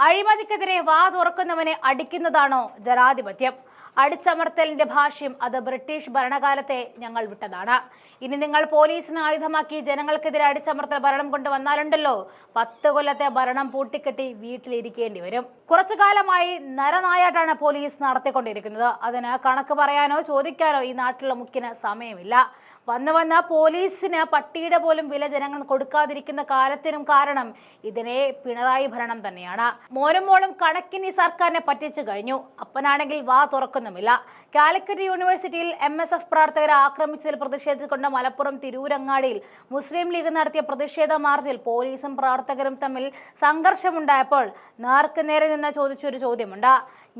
അഴിമതിക്കെതിരെ വാ തുറക്കുന്നവനെ അടിക്കുന്നതാണോ ജനാധിപത്യം? അടിച്ചമർത്തലിന്റെ ഭാഷ്യം അത് ബ്രിട്ടീഷ് ഭരണകാലത്തെ ഞങ്ങൾ വിട്ടതാണ്. ഇനി നിങ്ങൾ പോലീസിനെ ആയുധമാക്കി ജനങ്ങൾക്കെതിരെ അടിച്ചമർത്തൽ ഭരണം കൊണ്ടുവന്നാലുണ്ടല്ലോ. പത്ത് കൊല്ലത്തെ ഭരണം പൂട്ടിക്കെട്ടി വീട്ടിലിരിക്കേണ്ടി വരും. കുറച്ചു കാലമായി നരനായാട്ടാണ് പോലീസ് നടത്തിക്കൊണ്ടിരിക്കുന്നത്. അതിന് കണക്ക് പറയാനോ ചോദിക്കാനോ ഈ നാട്ടിലുള്ള മുഖ്യന് സമയമില്ല. വന്ന് വന്ന പോലീസിന് പട്ടിയുടെ പോലും വില ജനങ്ങൾ കൊടുക്കാതിരിക്കുന്ന കാലത്തിനും കാരണം ഇതിനെ പിണറായി ഭരണം തന്നെയാണ്. മോനും മോളും കണക്കിന് സർക്കാരിനെ പറ്റിച്ചു കഴിഞ്ഞു. അപ്പനാണെങ്കിൽ വാ തുറക്കുന്നുമില്ല കാലിക്കറ്റ് യൂണിവേഴ്സിറ്റിയിൽ എം എസ് എഫ് പ്രവർത്തകരെ ആക്രമിച്ചതിൽ പ്രതിഷേധിച്ചുകൊണ്ട് മലപ്പുറം തിരൂരങ്ങാടിയിൽ മുസ്ലിം ലീഗ് നടത്തിയ പ്രതിഷേധ മാർച്ചിൽ പോലീസും പ്രവർത്തകരും തമ്മിൽ സംഘർഷമുണ്ടായപ്പോൾ നേർക്ക് നേരെ നിന്ന് ചോദിച്ചൊരു ചോദ്യമുണ്ട്.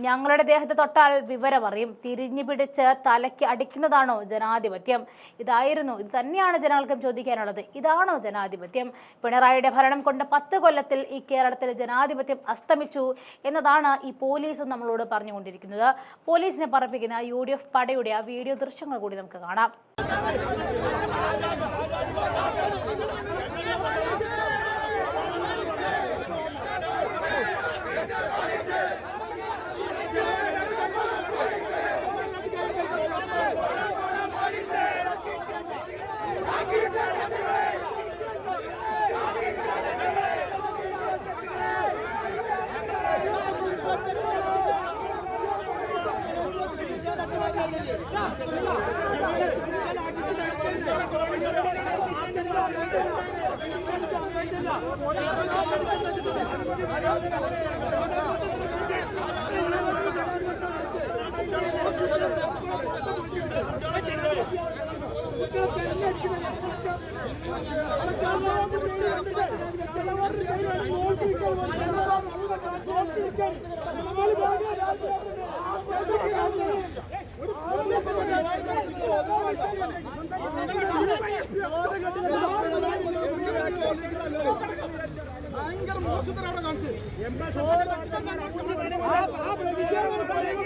ഞങ്ങളുടെ ദേഹത്ത് തൊട്ടാൽ വിവരമറിയും. തിരിഞ്ഞു പിടിച്ച് തലയ്ക്ക് അടിക്കുന്നതാണോ ജനാധിപത്യം? ഇതായിരുന്നു ഇത് തന്നെയാണ് ജനങ്ങൾക്കും ചോദിക്കാനുള്ളത്. ഇതാണോ ജനാധിപത്യം? പിണറായിയുടെ ഭരണം കൊണ്ട് പത്ത് കൊല്ലത്തിൽ ഈ കേരളത്തിൽ ജനാധിപത്യം അസ്തമിച്ചു എന്നതാണ് ഈ പോലീസ് നമ്മളോട് പറഞ്ഞുകൊണ്ടിരിക്കുന്നത്. പോലീസിനെ പറപ്പിക്കുന്ന യു ഡി എഫ് പടയുടെ ആ വീഡിയോ ദൃശ്യങ്ങൾ കൂടി നമുക്ക് കാണാം. ഒരു ഭയങ്കര മോശത്തരം അവിടെ കാണിച്ചു ആ ആ പ്രതിഷേധങ്ങൾ കാര്യങ്ങൾ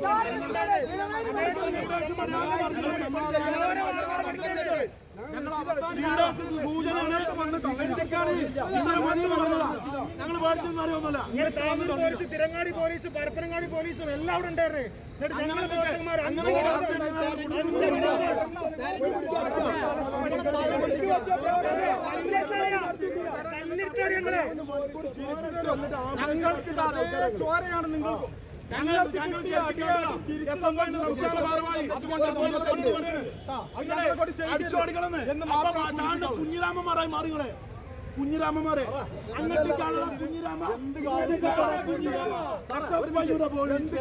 തള്ളാൻ വരും പിന്നെ തള്ളാൻ വരും ഞങ്ങൾ അറിയൊന്നുമില്ല ഇങ്ങനെ താമര പോലീസ് തിരങ്ങാടി പോലീസ് പരപ്പനങ്ങാടി പോലീസും എല്ലാം അവിടെ ഉണ്ടായിരുന്നു എന്നിട്ട് ഞങ്ങൾ അങ്ങനെ ചോരയാണ് നിങ്ങൾ കുഞ്ഞിരാമന്മാരായി മാറികളെ കുഞ്ഞിരാമന്മാരെ. അങ്ങോട്ട് കാണുന്ന കുഞ്ഞിരാമ. പോലീസ്.